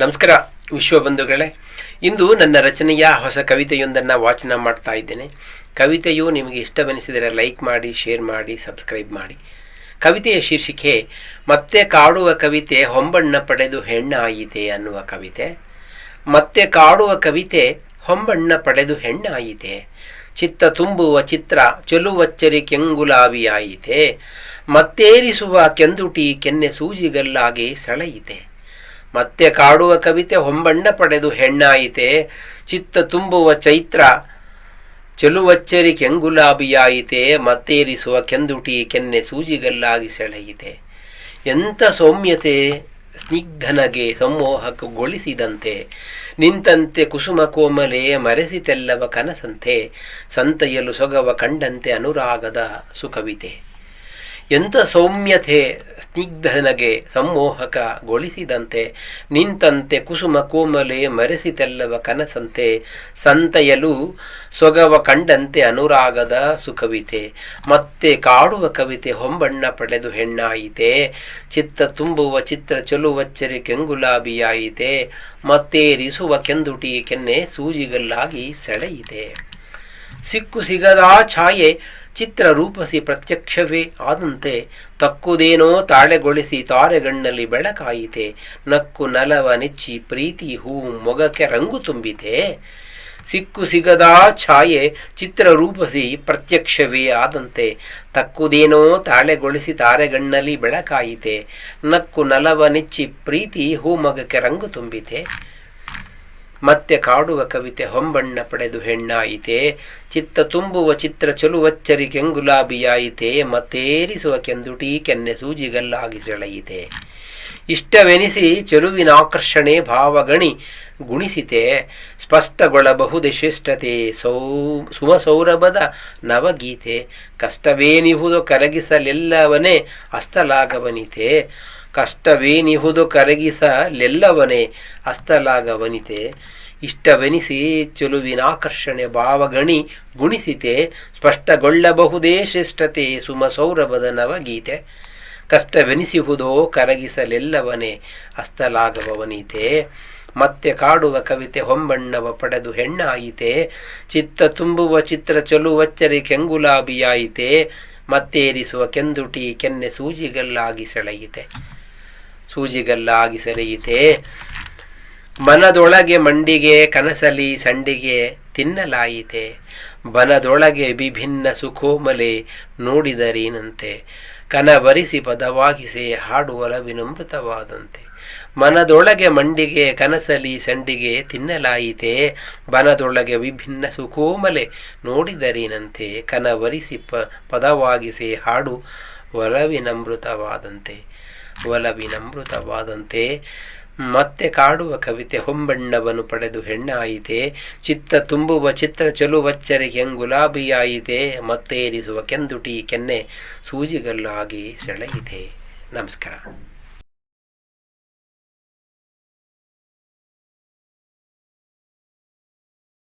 ನಮಸ್ಕಾರ, ವಿಶ್ವ ಬಂಧುಗಳೇ. ಇಂದು ನನ್ನ ರಚನೆಯ ಹೊಸ ಕವಿತೆಯೊಂದನ್ನು ವಾಚನ ಮಾಡ್ತಾ ಇದ್ದೇನೆ. ಕವಿತೆಯು ನಿಮಗೆ ಇಷ್ಟವೆನಿಸಿದರೆ ಲೈಕ್ ಮಾಡಿ, ಶೇರ್ ಮಾಡಿ, ಸಬ್ಸ್ಕ್ರೈಬ್ ಮಾಡಿ. ಕವಿತೆಯ ಶೀರ್ಷಿಕೆ, ಮತ್ತೆ ಕಾಡುವ ಕವಿತೆ ಹೊಂಬಣ್ಣ ಪಡೆದು ಹೆಣ್ಣಾಯಿತೆ ಅನ್ನುವ ಕವಿತೆ. ಮತ್ತೆ ಕಾಡುವ ಕವಿತೆ ಹೊಂಬಣ್ಣ ಪಡೆದು ಹೆಣ್ಣಾಯಿತೆ. ಚಿತ್ತ ತುಂಬುವ ಚಿತ್ರ ಚೆಲುವಚ್ಚರಿ ಕೆಂಗುಲಾಬಿಯಾಯಿತೆ ಮತ್ತೇರಿಸುವ ಕೆಂದುಟಿ ಕೆನ್ನೆ ಸೂಜಿಗಲ್ಲಾಗಿ ಸೆಳೆಯಿತೆ. ಮತ್ತೆ ಕಾಡುವ ಕವಿತೆ ಹೊಂಬಣ್ಣ ಪಡೆದು ಹೆಣ್ಣಾಯಿತೆ, ಚಿತ್ತ ತುಂಬುವ ಚೈತ್ರ, ಚೆಲುವಚ್ಚರಿ ಕೆಂಗುಲಾಬಿಯಾಯಿತೆ, ಮತ್ತೇರಿಸುವ ಕೆಂದುಟಿ ಕೆನ್ನೆ ಸೂಜಿಗಲ್ಲಾಗಿ ಸೆಳೆಯಿತೆ. ಎಂಥ ಸೌಮ್ಯತೆ ಸ್ನಿಗ್ಧನಗೆ ಸಂಮೋಹಕಗೊಳಿಸಿದಂತೆ ನಿಂತಂತೆ ಕುಸುಮ ಕೋಮಲೆ ಮರೆಸಿತೆಲ್ಲವ ಕನಸಂತೆ, ಸಂತೆಯಲು ಸೊಗವ ಕಂಡಂತೆ ಅನುರಾಗದ ಸುಕವಿತೆ. ಎಂಥ ಸೌಮ್ಯತೆ ಸ್ನಿಗ್ಧನಗೆ ಸಂಮೋಹಕಗೊಳಿಸಿದಂತೆ, ನಿಂತಂತೆ ಕುಸುಮ ಕೋಮಲೆ ಮರೆಸಿತೆಲ್ಲವ ಕನಸಂತೆ, ಸಂತೆಯಲು ಸೊಗವ ಕಂಡಂತೆ ಅನುರಾಗದ ಸುಕವಿತೆ ಮತ್ತೆ ಕಾಡುವ ಕವಿತೆ ಹೊಂಬಣ್ಣ ಪಡೆದು ಹೆಣ್ಣಾಯಿತೆ, ಚಿತ್ತ ತುಂಬುವ ಚಿತ್ರ ಚೆಲುವಚ್ಚರಿ ಕೆಂಗುಲಾಬಿಯಾಯಿತೆ, ಮತ್ತೇರಿಸುವ ಕೆಂದುಟಿ ಕೆನ್ನೆ ಸೂಜಿಗಲ್ಲಾಗಿ ಸೆಳೆಯಿತೆ. ಸಿಕ್ಕು ಸಿಗದಾ ಛಾಯೆ ಚಿತ್ರ ರೂಪಸಿ ಪ್ರತ್ಯಕ್ಷವೇ ಆದಂತೆ ತಕ್ಕುದೇನೋ ತಾಳೆಗೊಳಿಸಿ ತಾರೆಗಣ್ಣಲ್ಲಿ ಬೆಳಕಾಯಿತೆ. ನಕ್ಕು ನಲವ ನೆಚ್ಚಿ ಪ್ರೀತಿ ಹೂ ಮೊಗಕ್ಕೆ ರಂಗು ತುಂಬಿತೆ. ಸಿಕ್ಕು ಸಿಗದ ಛಾಯೆ ಚಿತ್ರ ರೂಪಸಿ ಪ್ರತ್ಯಕ್ಷವೇ ಆದಂತೆ ತಕ್ಕುದೇನೋ ತಾಳೆಗೊಳಿಸಿ ತಾರೆಗಣ್ಣಲ್ಲಿ ಬೆಳಕಾಯಿತೆ. ನಕ್ಕು ನಲವ ನೆಚ್ಚಿ ಪ್ರೀತಿ ಹೂ ಮೊಗಕ್ಕೆ ರಂಗು ತುಂಬಿತೆ. ಮತ್ತೆ ಕಾಡುವ ಕವಿತೆ ಹೊಂಬಣ್ಣ ಪಡೆದು ಹೆಣ್ಣಾಯಿತೆ, ಚಿತ್ತ ತುಂಬುವ ಚಿತ್ರ ಚಲುವಚ್ಚರಿ ಕೆಂಗುಲಾಬಿಯಾಯಿತೆ ಮತ್ತೇರಿಸುವ ಕೆಂದುಟಿ ಕೆನ್ನೆ ಸೂಜಿಗಲ್ಲಾಗಿ ಸೆಳೆಯಿತೆ. ಇಷ್ಟವೆನಿಸಿ ಚೆಲುವಿನ ಆಕರ್ಷಣೆ ಭಾವಗಣಿ ಗುಣಿಸಿತೆ, ಸ್ಪಷ್ಟಗೊಳ್ಳಬಹುದೇ ಶ್ರೇಷ್ಠತೆ? ಸೌ, ಸುಮಸೌರಭದ ನವಗೀತೆ, ಕಷ್ಟವೇನಿಹುದು ಕರಗಿಸಲೆಲ್ಲವನೇ ಅಸ್ತಲಾಗವನಿತೆ? ಕಷ್ಟವೇನಿಹುದು ಕರಗಿಸಲೆಲ್ಲವನೇ ಅಸ್ತಲಾಗವನಿತೆ? ಇಷ್ಟವೆನಿಸಿ ಚೆಲುವಿನಾಕರ್ಷಣೆ ಭಾವಗಣಿ ಗುಣಿಸಿತೆ, ಸ್ಪಷ್ಟಗೊಳ್ಳಬಹುದೇ ಶ್ರೇಷ್ಠತೆ? ಸುಮಸೌರಭದ ನವಗೀತೆ. ಕಷ್ಟವೆನಿಸಿಹುದೋ ಕರಗಿಸಲೆಲ್ಲವನೇ ಅಸ್ತಲಾಗವನಿತೆ ಮತ್ತೆ ಕಾಡುವ ಕವಿತೆ ಹೊಂಬಣ್ಣವ ಪಡೆದು ಹೆಣ್ಣಾಯಿತೆ. ಚಿತ್ತ ತುಂಬುವ ಚಿತ್ರ ಚಲುವಚ್ಚರಿ ಕೆಂಗುಲಾಬಿಯಾಯಿತೆ. ಮತ್ತೇರಿಸುವ ಕೆಂದುಟಿ ಕೆನ್ನೆ ಸೂಜಿಗಲ್ಲಾಗಿ ಸೆಳೆಯಿತೆ. ಸೂಜಿಗಲ್ಲಾಗಿ ಸೆಳೆಯಿತೆ. ಮನದೊಳಗೆ ಮಂಡಿಗೆ ಕನಸಲಿ ಸಂಡಿಗೆ ತಿನ್ನಲಾಯಿತೆ? ಬನದೊಳಗೆ ವಿಭಿನ್ನ ಸುಖೋಮಲೆ ನೋಡಿದರೇನಂತೆ. ಕನಬರಿಸಿ ಪದವಾಗಿಸಿ ಹಾಡುವಲ ವಿನಮೃತವಾದಂತೆ ಮನದೊಳಗೆ ಮಂಡಿಗೆ, ಕನಸಲಿ ಸಂಡಿಗೆ ತಿನ್ನಲಾಯಿತೆ? ಬನದೊಳಗೆ ವಿಭಿನ್ನ ಸುಖೋಮಲೆ ನೋಡಿದರೇನಂತೆ. ಕನವರಿಸಿ ಪ, ಪದವಾಗಿಸಿ ಹಾಡು ಒಲವಿನಮೃತವಾದಂತೆ ಒಲವಿನಮೃತವಾದಂತೆ ಮತ್ತೆ ಕಾಡುವ ಕವಿತೆ ಹೊಂಬಣ್ಣವನ್ನು ಪಡೆದು ಹೆಣ್ಣಾಯಿತೆ, ಚಿತ್ತ ತುಂಬುವ ಚಿತ್ರ ಚೆಲುವಚ್ಚರಿಗೆ ಗುಲಾಬಿಯಾಯಿತೆ ಮತ್ತೇರಿಸುವ ಕೆಂದುಟಿ ಕೆನ್ನೆ ಸೂಜಿಗಲ್ಲಾಗಿ ಸೆಳೆಯಿತೆ. ನಮಸ್ಕಾರ.